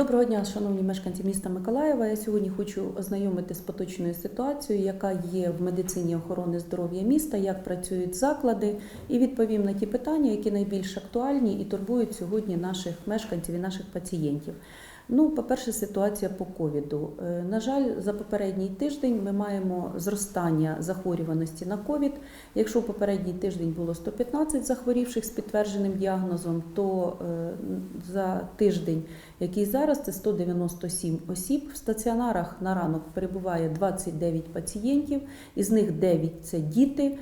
Доброго дня, шановні мешканці міста Миколаєва. Я сьогодні хочу ознайомити з поточною ситуацією, яка є в медицині охорони здоров'я міста, як працюють заклади, і відповім на ті питання, які найбільш актуальні і турбують сьогодні наших мешканців і наших пацієнтів. Ну, по-перше, ситуація по ковіду. Е, На жаль, за попередній тиждень ми маємо зростання захворюваності на ковід. Якщо попередній тиждень було 115 захворівших з підтвердженим діагнозом, то е, за тиждень, який зараз, це 197 осіб. В стаціонарах на ранок перебуває 29 пацієнтів, із них 9 – це діти.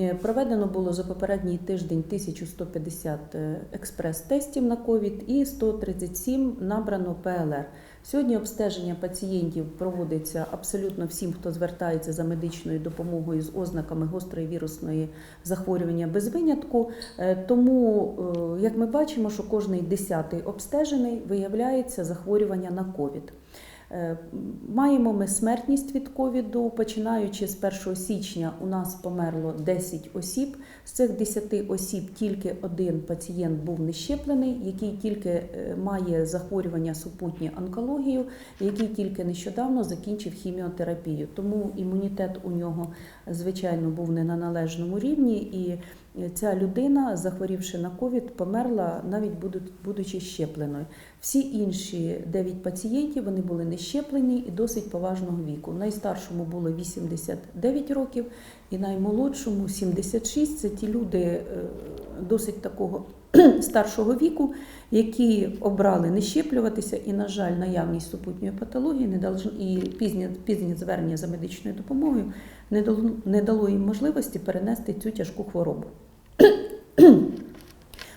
Е, Проведено було за попередній тиждень 1150 е, експрес-тестів на ковід і 137 набрано ПЛР. Сьогодні обстеження пацієнтів проводиться абсолютно всім, хто звертається за медичною допомогою з ознаками гострої вірусної захворювання без винятку. Е, Тому, як ми бачимо, що кожний десятий обстежений виявляється захворювання на ковід. Е, Маємо ми смертність від ковіду. Починаючи з 1 січня, у нас померло 10 осіб. З цих 10 осіб тільки один пацієнт був нещеплений, який тільки е, має захворювання супутнє онкологію, який тільки нещодавно закінчив хіміотерапію. Тому імунітет у нього, звичайно, був не на належному рівні. І ця людина, захворівши на ковід, померла навіть будучи щепленою. Всі інші 9 пацієнтів вони були не щеплені і досить поважного віку. Найстаршому було 89 років, і наймолодшому 76. Це ті люди е, досить такого старшого віку, які обрали не щеплюватися, і, на жаль, наявність супутньої патології і пізнє, пізнє звернення за медичною допомогою не дало, не дало їм можливості перенести цю тяжку хворобу.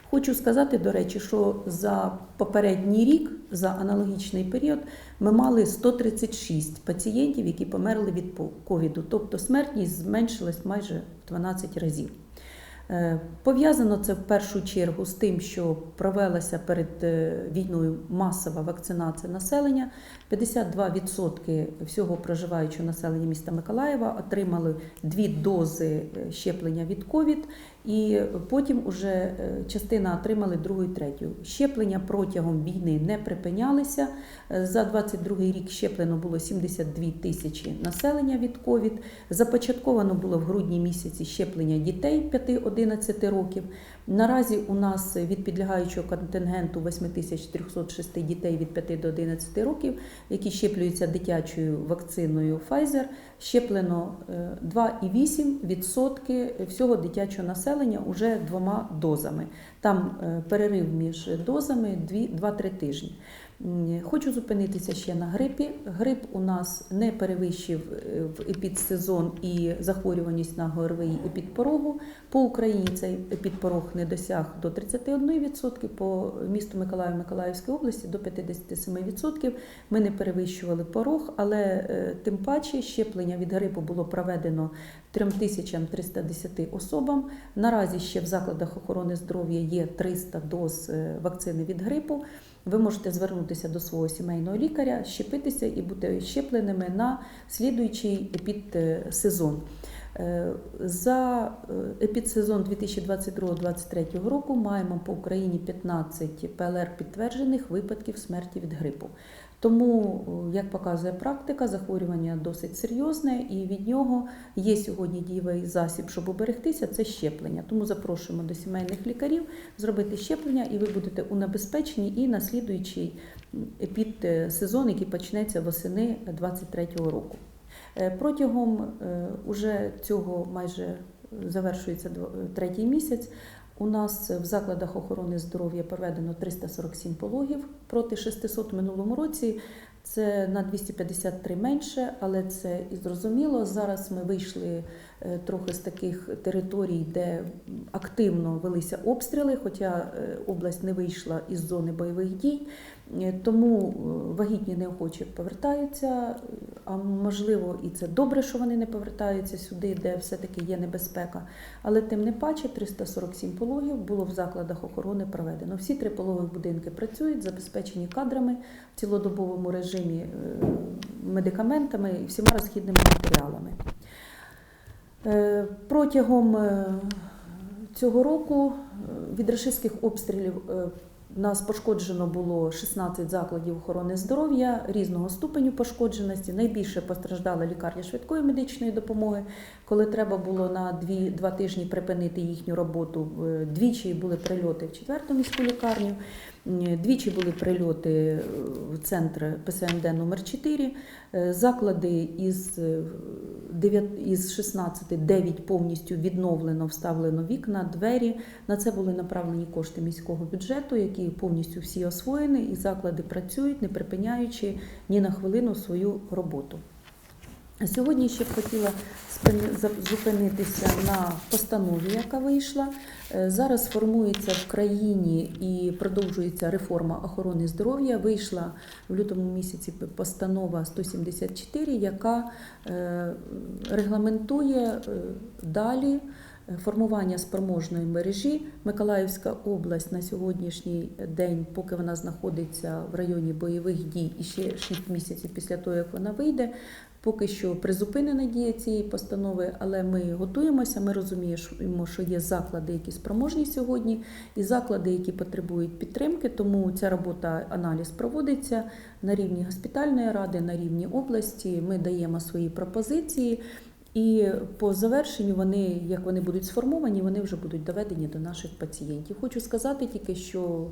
Хочу сказати, до речі, що за попередній рік, за аналогічний період, ми мали 136 пацієнтів, які померли від ковіду, тобто смертність зменшилась майже в 12 разів. Е, Пов'язано це в першу чергу з тим, що провелася перед е, війною масова вакцинація населення. 52% всього проживаючого населення міста Миколаєва отримали дві дози е, щеплення від ковід, і потім уже е, частина отримали другу і третю. Щеплення протягом війни не припинялися. Е, За 22 рік щеплено було 72 тисячі населення від ковід. Започатковано було в грудні місяці щеплення дітей 5-11 років. Наразі у нас від підлягаючого контингенту 8306 дітей від 5 до 11 років, які щеплюються дитячою вакциною Pfizer, щеплено е, 2,8% всього дитячого населення уже двома дозами. Там е, перерив між дозами 2-3 тижні. Хочу зупинитися ще на грипі. Грип у нас не перевищив е, в епідсезон і захворюваність на ГРВІ епідпорогу. По Україні цей епідпорог не досяг до 31%, по місту Миколаїв Миколаївської області до 57%. Ми не перевищували порог, але е, тим паче щеплення від грипу було проведено 3310 особам. Наразі ще в закладах охорони здоров'я є 300 доз е, вакцини від грипу. Ви можете звернутися до свого сімейного лікаря, щепитися і бути щепленими на слідуючий епідсезон. Е, За е, епідсезон 2022-2023 року маємо по Україні 15 ПЛР підтверджених випадків смерті від грипу. Тому, е, як показує практика, захворювання досить серйозне, і від нього є сьогодні дієвий засіб, щоб уберегтися, це щеплення. Тому запрошуємо до сімейних лікарів зробити щеплення, і ви будете унебезпечені і на слідуючий епідсезон, який почнеться восени 2023 року. Е, Протягом е, уже цього майже завершується третій місяць. У нас в закладах охорони здоров'я проведено 347 пологів проти 600 в минулому році. Це на 253 менше, але це і зрозуміло. Зараз ми вийшли е, трохи з таких територій, де активно велися обстріли, хоча е, область не вийшла із зони бойових дій. Е, Тому е, вагітні неохоче повертаються, а можливо, і це добре, що вони не повертаються сюди, де все-таки є небезпека. Але тим не паче 347 пологів було в закладах охорони проведено. Всі три пологові будинки працюють, забезпечені кадрами в цілодобовому режимі, е, медикаментами і всіма розхідними матеріалами. Е, Протягом е, цього року е, від рашистських обстрілів е, нас пошкоджено було 16 закладів охорони здоров'я різного ступеню пошкодженості. Найбільше постраждала лікарня швидкої медичної допомоги, коли треба було на дві, два тижні припинити їхню роботу. е, Двічі були прильоти в четверту міську лікарню, двічі були прильоти е, в центр ПСМД номер 4 Е, Заклади із, е, дев'ят- із 16 9 повністю відновлено, вставлено вікна, двері. На це були направлені кошти міського бюджету, які повністю всі освоєні, і заклади працюють, не припиняючи ні на хвилину свою роботу. Сьогодні ще б хотіла зупинитися на постанові, яка вийшла. Е, Зараз формується в країні і продовжується реформа охорони здоров'я. Вийшла в лютому місяці постанова 174, яка е, регламентує е, далі формування спроможної мережі. Миколаївська область на сьогоднішній день, поки вона знаходиться в районі бойових дій, і ще 6 місяців після того, як вона вийде, Поки що призупинена дія цієї постанови, але ми готуємося. Ми розуміємо, що є заклади, які спроможні сьогодні, і заклади, які потребують підтримки. Тому ця робота, аналіз проводиться на рівні госпітальної ради, на рівні області. Ми даємо свої пропозиції. І по завершенню вони, як вони будуть сформовані, вони вже будуть доведені до наших пацієнтів. Хочу сказати тільки, що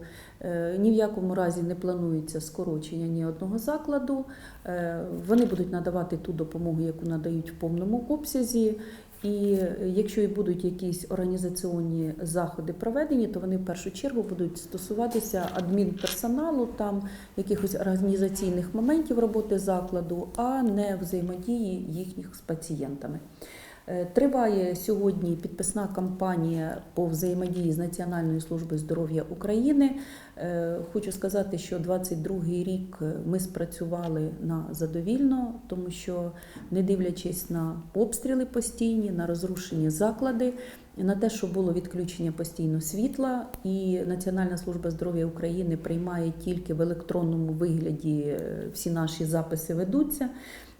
ні в якому разі не планується скорочення ні одного закладу. Е, Вони будуть надавати ту допомогу, яку надають в повному обсязі. І якщо і будуть якісь організаційні заходи проведені, то вони в першу чергу будуть стосуватися адмінперсоналу, там якихось організаційних моментів роботи закладу, а не взаємодії їхніх з пацієнтами. Е, Триває сьогодні підписна кампанія по взаємодії з Національною службою здоров'я України. Е, Хочу сказати, що 22-й рік ми спрацювали на задовільно, тому що, не дивлячись на обстріли постійні, на розрушені заклади, на те, що було відключення постійно світла, і Національна служба здоров'я України приймає тільки в електронному вигляді е, всі наші записи ведуться.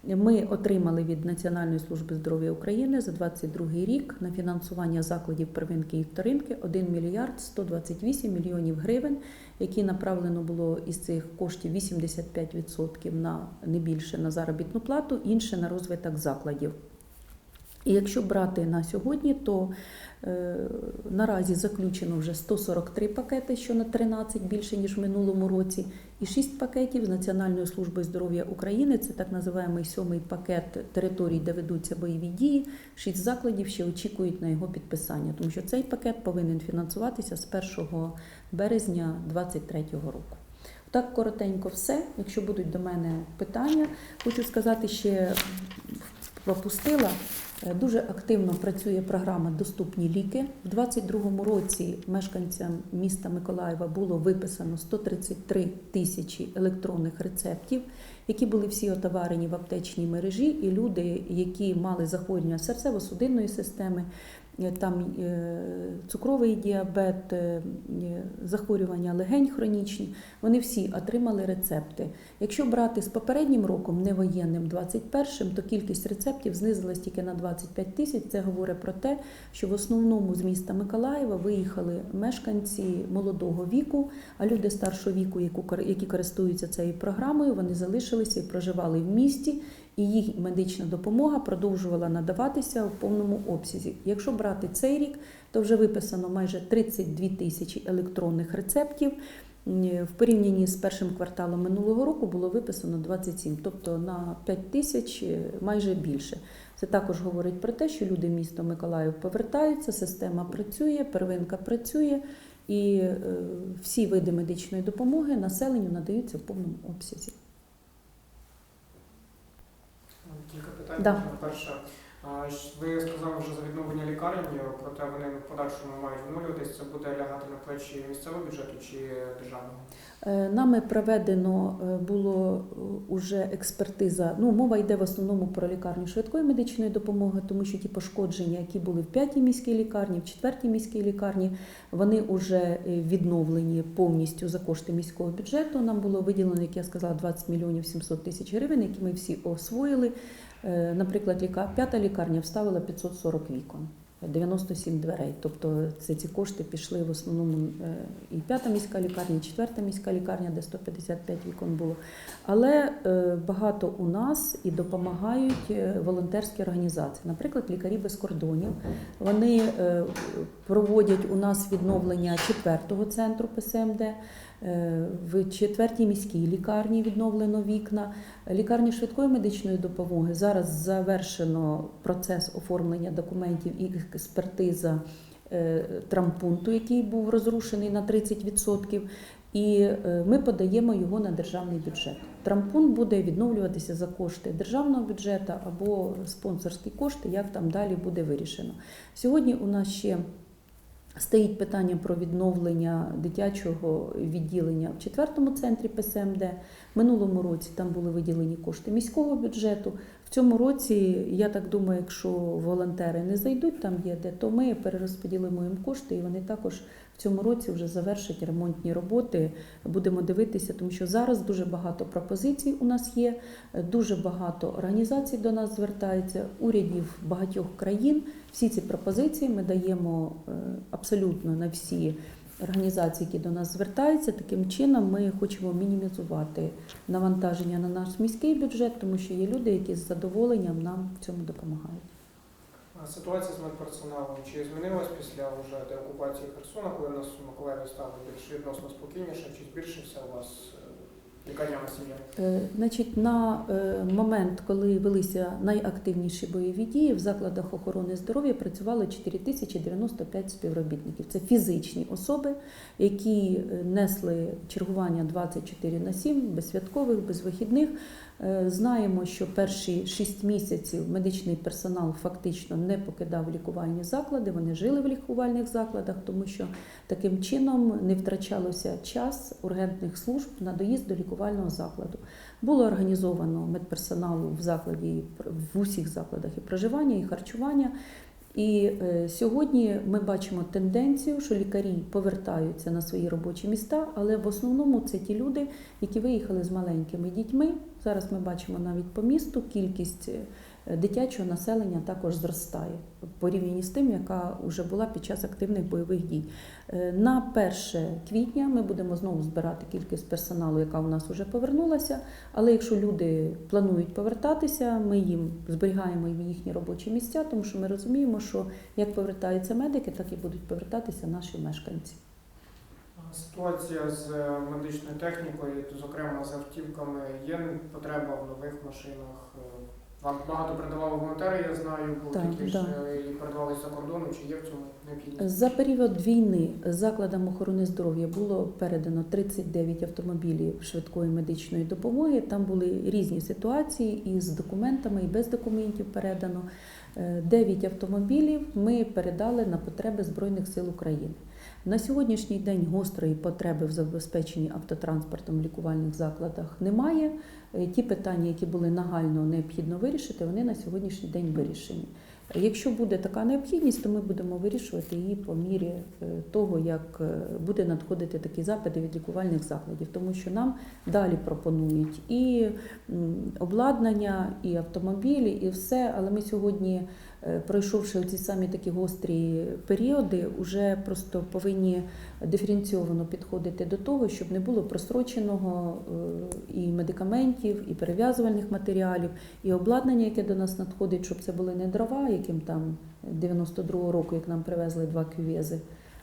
Ми отримали від Національної служби здоров'я України за 22 рік на фінансування закладів первинки і вторинки 1 мільярд 128 мільйонів гривень, які направлено було із цих коштів 85% на не більше на заробітну плату, інше на розвиток закладів. І якщо брати на сьогодні, то е, наразі заключено вже 143 пакети, що на 13 більше ніж в минулому році, і 6 пакетів з Національної служби здоров'я України. Це так називаємий сьомий пакет територій, де ведуться бойові дії. 6 закладів ще очікують на його підписання, тому що цей пакет повинен фінансуватися з 1 березня 2023 року. Так коротенько все. Якщо будуть до мене питання, хочу сказати ще пропустила. Е, Дуже активно працює програма Доступні ліки. У 2022 році мешканцям міста Миколаєва було виписано 133 тисячі електронних рецептів, які були всі отоварені в аптечній мережі, і люди, які мали захворювання серцево-судинної системи, там е, цукровий діабет, е, е, захворювання легень хронічні, вони всі отримали рецепти. Якщо брати з попереднім роком, не воєнним 21-м, то кількість рецептів знизилась тільки на 25 тисяч. Це говорить про те, що в основному з міста Миколаєва виїхали мешканці молодого віку, а люди старшого віку, які користуються цією програмою, вони залишилися і проживали в місті, і їх медична допомога продовжувала надаватися в повному обсязі. Якщо брати цей рік, то вже виписано майже 32 тисячі електронних рецептів. В порівнянні з першим кварталом минулого року було виписано 27, тобто на 5 тисяч е, майже більше. Це також говорить про те, що люди в місто Миколаїв повертаються, система працює, первинка працює, і е, всі види медичної допомоги населенню надаються в повному обсязі. Кілька питань. Да. Можна Перше, а, ж ви сказали вже за відновлення лікарень, проте вони в подальшому мають відновлюватись. Це буде лягати на плечі місцевого бюджету чи державного? Е, Нами проведено е, було е, уже експертиза. Ну, мова йде в основному про лікарню швидкої медичної допомоги, тому що ті пошкодження, які були в п'ятій міській лікарні, в четвертій міській лікарні, вони вже відновлені повністю за кошти міського бюджету. Нам було виділено, як я сказала, 20 мільйонів 700 тисяч гривень, які ми всі освоїли. Е, Наприклад, ліка- п'ята лікарня вставила 540 вікон. 97 дверей. Тобто це ці кошти пішли в основному е, і п'ята міська лікарня, і четверта міська лікарня, де 155 вікон було. Але е, багато у нас і допомагають волонтерські організації, наприклад, лікарі без кордонів. Вони проводять у нас відновлення четвертого центру ПСМД. Е, В четвертій міській лікарні відновлено вікна. Лікарні швидкої медичної допомоги зараз завершено процес оформлення документів і експертиза е, трампунту, який був розрушений на 30%. І е, ми подаємо його на державний бюджет. Трампунт буде відновлюватися за кошти державного бюджету або спонсорські кошти, як там далі буде вирішено. Сьогодні у нас ще Стоїть питання про відновлення дитячого відділення в четвертому центрі ПСМД. Минулому році там були виділені кошти міського бюджету. Цьому році, я так думаю, якщо волонтери не зайдуть там є де, то ми перерозподілимо їм кошти, і вони також в цьому році вже завершать ремонтні роботи. Будемо дивитися, тому що зараз дуже багато пропозицій у нас є, дуже багато організацій до нас звертаються, урядів багатьох країн. Всі ці пропозиції ми даємо е, абсолютно на всі організації, які до нас звертаються. Таким чином ми хочемо мінімізувати навантаження на наш міський бюджет, тому що є люди, які з задоволенням нам в цьому допомагають. А Ситуація з медперсоналом чи змінилась після вже деокупації Херсона, коли нас у Миколаєві стало більш відносно спокійніше, чи збільшився у вас е, лікарняна сім'я? Е, Значить, на е, момент, коли велися найактивніші бойові дії, в закладах охорони здоров'я працювало 4095 співробітників. Це фізичні особи, які е, несли чергування 24 на 7, без святкових, без вихідних. Е, Знаємо, що перші 6 місяців медичний персонал фактично не покидав лікувальні заклади, вони жили в лікувальних закладах, тому що таким чином не втрачалося час ургентних служб на доїзд до лікувального закладу. Було організовано медперсоналу в закладі в усіх закладах і проживання, і харчування. І е, сьогодні ми бачимо тенденцію, що лікарі повертаються на свої робочі міста, але в основному це ті люди, які виїхали з маленькими дітьми. Зараз ми бачимо навіть по місту кількість е, дитячого населення також зростає порівнянні з тим, яка вже була під час активних бойових дій. Е, На 1 квітня ми будемо знову збирати кількість персоналу, яка у нас вже повернулася. Але якщо люди планують повертатися, ми їм зберігаємо їхні робочі місця, тому що ми розуміємо, що як повертаються медики, так і будуть повертатися наші мешканці. Ситуація з е, медичною технікою, зокрема з автівками, є потреба в нових машинах. Е, Вам багато передавали волонтери, я знаю, бо Так, такі да. ж і передавали за кордону, чи є в цьому необхідність? За період війни закладам охорони здоров'я було передано 39 автомобілів швидкої медичної допомоги. Там були різні ситуації і з документами, і без документів передано. 9 автомобілів ми передали на потреби Збройних сил України. На сьогоднішній день гострої потреби в забезпеченні автотранспортом в лікувальних закладах немає. Е, Ті питання, які були нагально необхідно вирішити, вони на сьогоднішній день вирішені. Якщо буде така необхідність, то ми будемо вирішувати її по мірі е, того, як е, буде надходити такі запити від лікувальних закладів, тому що нам далі пропонують і обладнання, і автомобілі, і все. Але ми сьогодні, пройшовши ці самі такі гострі періоди, вже просто повинні диференційовано підходити до того, щоб не було просроченого е, і медикаментів, і перев'язувальних матеріалів, і обладнання, яке до нас надходить, щоб це були не дрова, яким там 92-го року, як нам привезли два кювези.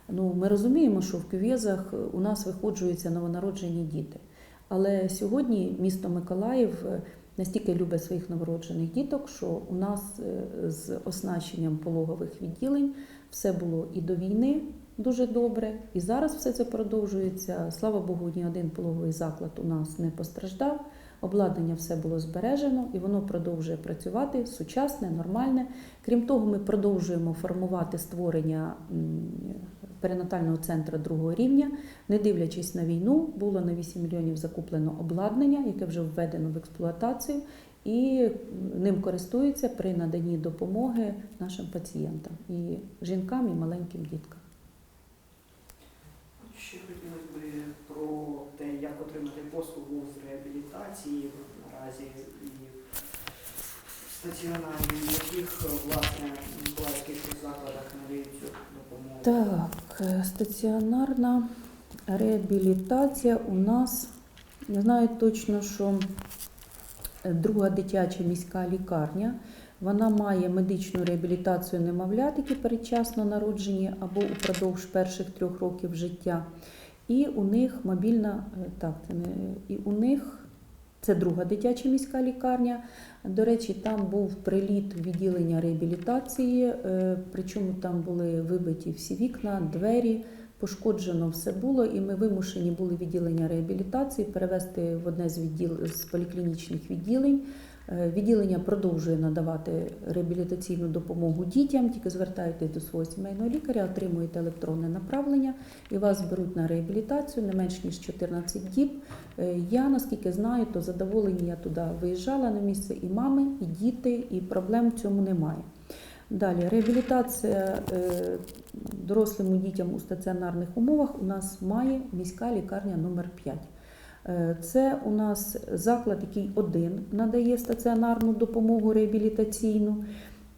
Ну, ми розуміємо, що в кювезах у нас виходжуються новонароджені діти. Але сьогодні місто Миколаїв е, настільки любить своїх новороджених діток, що у нас е, з оснащенням пологових відділень все було і до війни дуже добре, і зараз все це продовжується. Слава Богу, ні один пологовий заклад у нас не постраждав. Обладнання все було збережено і воно продовжує працювати сучасне, нормальне. Крім того, ми продовжуємо формувати створення перинатального центру другого рівня. Не дивлячись на війну, було на 8 мільйонів закуплено обладнання, яке вже введено в експлуатацію, і ним користуються при наданні допомоги нашим пацієнтам і жінкам, і маленьким діткам. Ще хотілося б про те, як отримати послугу з реабілітації наразі стаціонарні, в яких, е, власне, в Миколаївських закладах надають цю допомогу? Так, е, стаціонарна реабілітація у нас, я знаю точно, що е, друга дитяча міська лікарня. Вона має медичну реабілітацію немовлят, які передчасно народжені або упродовж перших трьох років життя. І у них мобільна, так, і у них це друга дитяча міська лікарня. До речі, там був приліт відділення реабілітації, е, причому там були вибиті всі вікна, двері, пошкоджено все було, і ми вимушені були відділення реабілітації перевести в одне з відділ з поліклінічних відділень. Е, Відділення продовжує надавати реабілітаційну допомогу дітям. Тільки звертаєтесь до свого сімейного лікаря, отримуєте електронне направлення і вас беруть на реабілітацію не менш ніж 14 діб. Е, Я наскільки знаю, то задоволені я туди виїжджала на місце і мами, і діти, і проблем в цьому немає. Далі реабілітація е, дорослим дітям у стаціонарних умовах у нас має міська лікарня номер 5. Е, Це у нас заклад, який один надає стаціонарну допомогу реабілітаційну.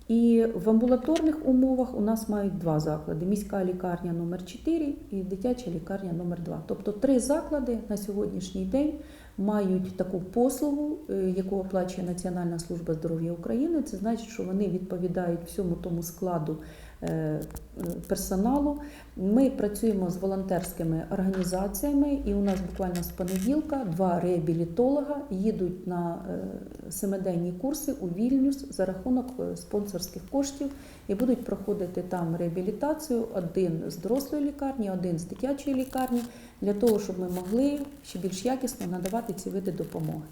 І в амбулаторних умовах у нас мають два заклади: міська лікарня номер 4 і дитяча лікарня номер 2 Тобто три заклади на сьогоднішній день мають таку послугу, е, яку оплачує Національна служба здоров'я України. Це значить, що вони відповідають всьому тому складу персоналу. Ми працюємо з волонтерськими організаціями, і у нас буквально з понеділка два реабілітолога їдуть на е, семиденні курси у Вільнюс за рахунок е, спонсорських коштів і будуть проходити там реабілітацію один з дорослої лікарні, один з дитячої лікарні, для того, щоб ми могли ще більш якісно надавати ці види допомоги.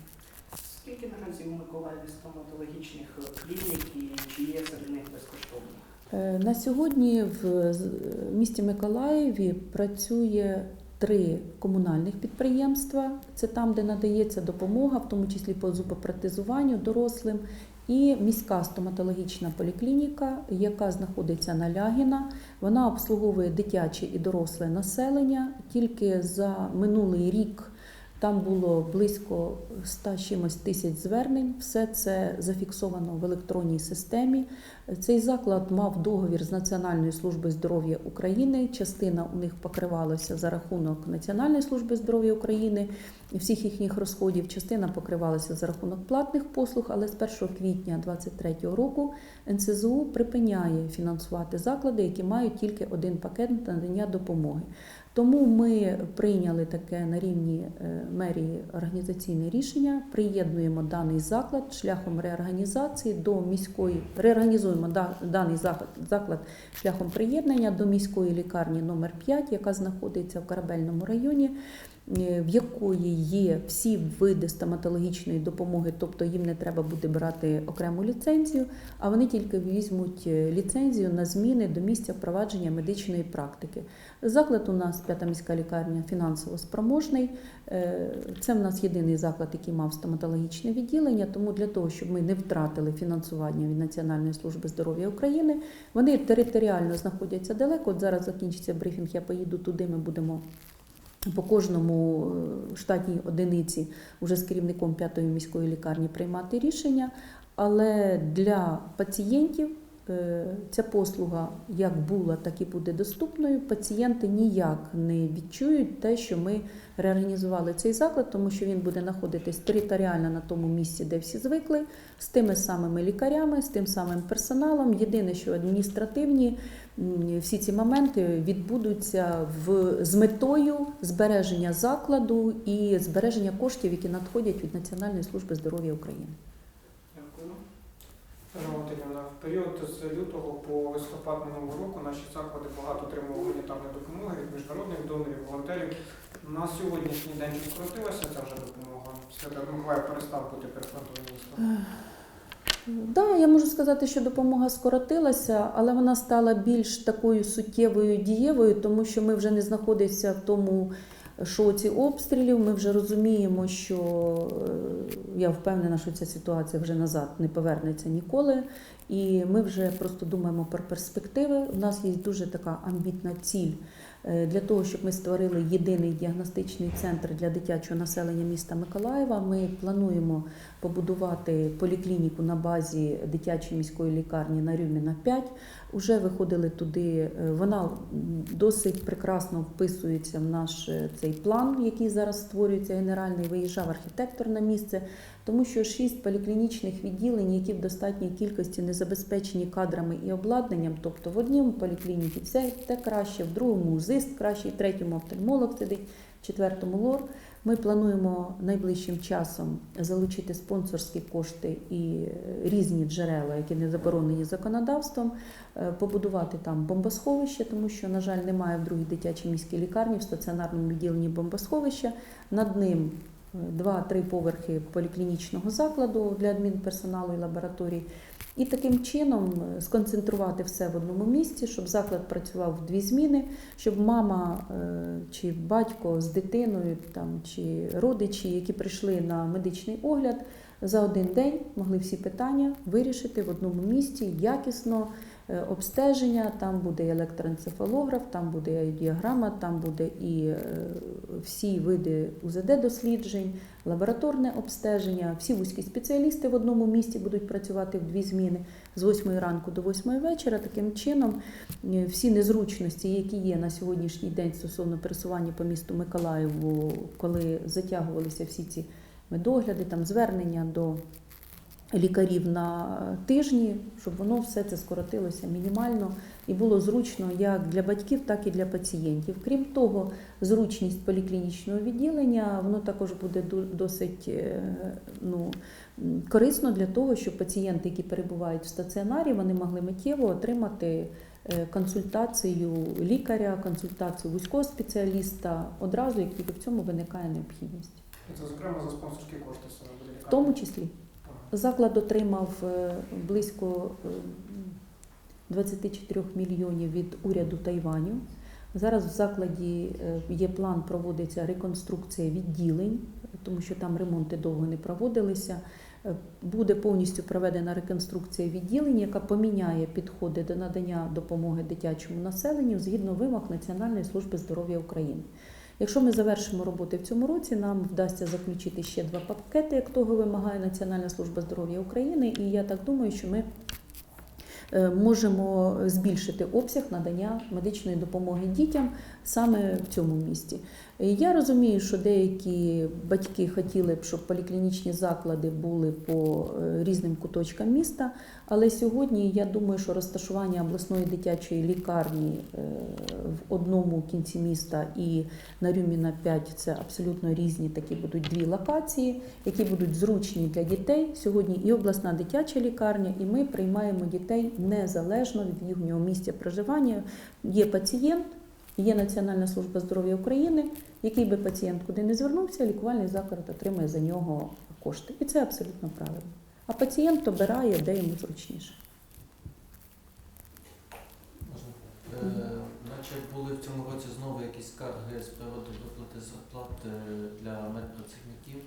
Скільки наразі у Миколаєві стоматологічних е, клінік і чи є серед них? Е, На сьогодні в місті Миколаєві працює три комунальних підприємства. Це там, де надається допомога, в тому числі по зубопротезуванню дорослим, і міська стоматологічна поліклініка, яка знаходиться на Лягіна. Вона обслуговує дитяче і доросле населення. Тільки за минулий рік там було близько 100 чимось тисяч звернень. Все це зафіксовано в електронній системі. Цей заклад мав договір з Національною службою здоров'я України. Частина у них покривалася за рахунок Національної служби здоров'я України всіх їхніх розходів. Частина покривалася за рахунок платних послуг, але з 1 квітня 2023 року НСЗУ припиняє фінансувати заклади, які мають тільки один пакет надання допомоги. Тому ми прийняли таке на рівні е, мерії організаційне рішення. Приєднуємо даний заклад шляхом реорганізації до міської реорганізуємо даний заклад, шляхом приєднання до міської лікарні номер 5 яка знаходиться в Корабельному районі. Е, В якої є всі види стоматологічної допомоги, тобто їм не треба буде брати окрему ліцензію, а вони тільки візьмуть е, ліцензію на зміни до місця впровадження медичної практики. Заклад у нас п'ята міська лікарня фінансово спроможний. Е, Це в нас єдиний заклад, який мав стоматологічне відділення. Тому для того, щоб ми не втратили фінансування від Національної служби здоров'я України, вони територіально знаходяться далеко. От зараз закінчиться брифінг. Я поїду туди. Ми будемо. По кожному е, штатній одиниці вже з керівником п'ятої міської лікарні приймати рішення. Але для пацієнтів е, ця послуга як була, так і буде доступною. Пацієнти ніяк не відчують те, що ми реорганізували цей заклад, тому що він буде знаходитись територіально на тому місці, де всі звикли, з тими самими лікарями, з тим самим персоналом. Єдине, що адміністративні всі ці моменти відбудуться в, з метою збереження закладу і збереження коштів, які надходять від Національної служби здоров'я України. Дякую. В період з лютого по листопад минулого року наші заклади багато отримували гуманітарної допомоги від міжнародних донорів, волонтерів. На сьогоднішній день скоротилася ця вже допомога? Миколаїв перестав бути перефронтовим містом. Да, я можу сказати, що допомога скоротилася, але вона стала більш такою суттєвою дієвою, тому що ми вже не знаходимося в тому шоці обстрілів. Ми вже розуміємо, що е, я впевнена, що ця ситуація вже назад не повернеться ніколи. І ми вже просто думаємо про перспективи. У нас є дуже така амбітна ціль для того, щоб ми створили єдиний діагностичний центр для дитячого населення міста Миколаєва. Ми плануємо побудувати поліклініку на базі дитячої міської лікарні на Рюміна 5. Уже виходили туди. е, Вона досить прекрасно вписується в наш е, цей план, який зараз створюється генеральний. Виїжджав архітектор на місце, тому що шість поліклінічних відділень, які в достатній кількості не забезпечені кадрами і обладнанням. Тобто в одному поліклініці це те краще, в другому ЗИСТ краще, в третьому офтальмолог сидить, в четвертому лор. Ми плануємо найближчим часом залучити спонсорські кошти і е, різні джерела, які не заборонені законодавством, е, побудувати там бомбосховище, тому що, на жаль, немає в другій дитячій міській лікарні в стаціонарному відділенні бомбосховища. Над ним два-три поверхи поліклінічного закладу для адмінперсоналу і лабораторій. І таким чином е, сконцентрувати все в одному місці, щоб заклад працював в дві зміни, щоб мама е, чи батько з дитиною там, чи родичі, які прийшли на медичний огляд, за один день могли всі питання вирішити в одному місці якісно. Е, Обстеження, там буде і електроенцефалограф, там буде і діаграма, там буде і е, всі види УЗД-досліджень, лабораторне обстеження. Всі вузькі спеціалісти в одному місці будуть працювати в дві зміни з 8 ранку до 8 вечора. Таким чином, е, всі незручності, які є на сьогоднішній день стосовно пересування по місту Миколаєву, коли затягувалися всі ці медогляди, там звернення до лікарів на тижні, щоб воно все це скоротилося мінімально і було зручно як для батьків, так і для пацієнтів. Крім того, зручність поліклінічного відділення воно також буде досить е, ну, корисно для того, щоб пацієнти, які перебувають в стаціонарі, вони могли миттєво отримати е, консультацію лікаря, консультацію вузького спеціаліста одразу, як тільки в цьому виникає необхідність. Це, зокрема, за спонсорські кошти В тому числі. Заклад отримав е, близько е, 24 мільйонів від уряду Тайваню. Зараз в закладі е, є план, проводиться реконструкція відділень, тому що там ремонти довго не проводилися. Е, Буде повністю проведена реконструкція відділень, яка поміняє підходи до надання допомоги дитячому населенню згідно вимог Національної служби здоров'я України. Якщо ми завершимо роботи в цьому році, нам вдасться заключити ще два пакети, як того вимагає Національна служба здоров'я України. І я так думаю, що ми е, можемо збільшити обсяг надання медичної допомоги дітям саме в цьому місті. Я розумію, що деякі батьки хотіли б, щоб поліклінічні заклади були по е, різним куточкам міста, але сьогодні я думаю, що розташування обласної дитячої лікарні е, в одному кінці міста і на Рюміна 5 це абсолютно різні такі будуть дві локації, які будуть зручні для дітей. Сьогодні і обласна дитяча лікарня, і ми приймаємо дітей незалежно від їхнього місця проживання. Є пацієнт, є Національна служба здоров'я України. Який би пацієнт куди не звернувся, лікувальний заклад отримає за нього кошти. І це абсолютно правильно. А пацієнт обирає, де йому зручніше. Е, Наче були в цьому році знову якісь скарги з приводу виплати зарплат е, для медпрацівників,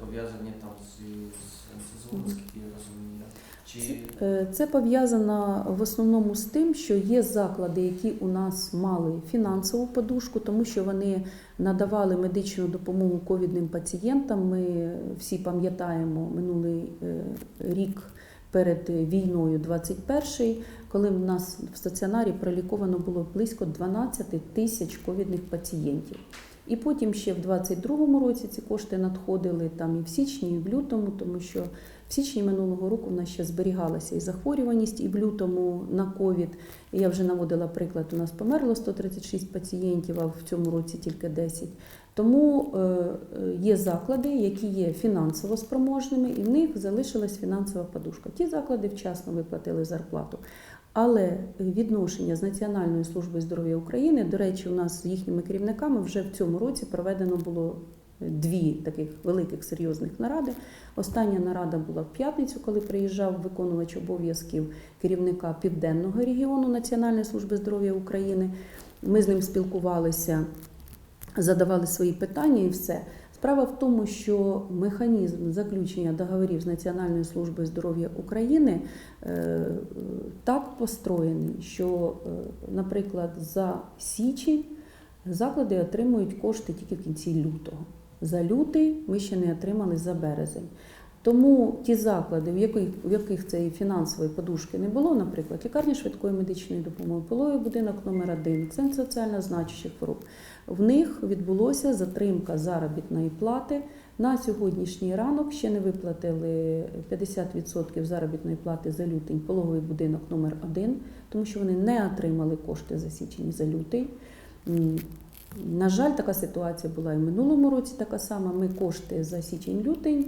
пов'язані там з, з НСЗУ, наскільки я розумію. Чи Е, Це пов'язано в основному з тим, що є заклади, які у нас мали фінансову подушку, тому що вони надавали медичну допомогу ковідним пацієнтам. Ми всі пам'ятаємо минулий е, рік перед війною, 21-й, коли в нас в стаціонарі проліковано було близько 12 тисяч ковідних пацієнтів. І потім ще в 22-му році ці кошти надходили там і в січні, і в лютому, тому що в січні минулого року в нас ще зберігалася і захворюваність, і в лютому на ковід. Я вже наводила приклад, у нас померло 136 пацієнтів, а в цьому році тільки 10. Тому е, е, є заклади, які є фінансово спроможними, і в них залишилась фінансова подушка. Ті заклади вчасно виплатили зарплату. Але відношення з Національною службою здоров'я України, до речі, у нас з їхніми керівниками вже в цьому році проведено було дві таких великих серйозних наради. Остання нарада була в п'ятницю, коли приїжджав виконувач обов'язків керівника південного регіону Національної служби здоров'я України. Ми з ним спілкувалися, задавали свої питання і все. Справа в тому, що механізм заключення договорів з Національною службою здоров'я України е, так построєний, що, е, наприклад, за січень Заклади отримують кошти тільки в кінці лютого. За лютий ми ще не отримали за березень. Тому ті заклади, в яких, в яких цієї фінансової подушки не було, наприклад, лікарня швидкої медичної допомоги, пологовий будинок номер 1 центр соціально значущих хвороб, в них відбулося затримка заробітної плати. На сьогоднішній ранок ще не виплатили 50% заробітної плати за лютень пологовий будинок номер 1 тому що вони не отримали кошти за січень за лютий. На жаль, така ситуація була і в минулому році така сама. Ми кошти за січень-лютень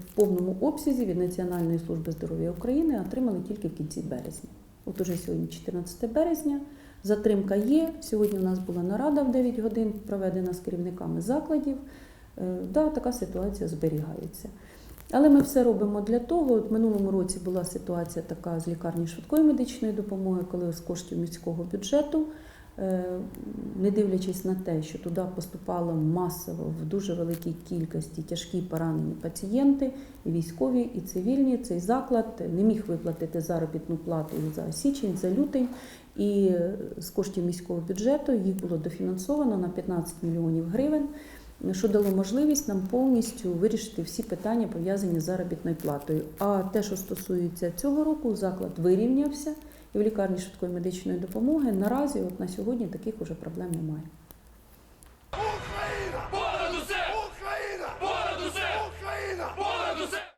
в повному обсязі від Національної служби здоров'я України отримали тільки в кінці березня. От уже сьогодні 14 березня. Затримка є. Сьогодні у нас була нарада в 9 годин, проведена з керівниками закладів. Е, Да, така ситуація зберігається. Але ми все робимо для того. От минулому році була ситуація така з лікарні швидкої медичної допомоги, коли з коштів міського бюджету, е, не дивлячись на те, що туди поступало масово в дуже великій кількості тяжкі поранені пацієнти, і військові, і цивільні, цей заклад не міг виплатити заробітну плату за січень, за лютий. І е, з коштів міського бюджету їх було дофінансовано на 15 мільйонів гривень що дало можливість нам повністю вирішити всі питання пов'язані з заробітною платою. А те, що стосується цього року, заклад вирівнявся і в лікарні швидкої медичної допомоги наразі, от на сьогодні, таких уже проблем немає.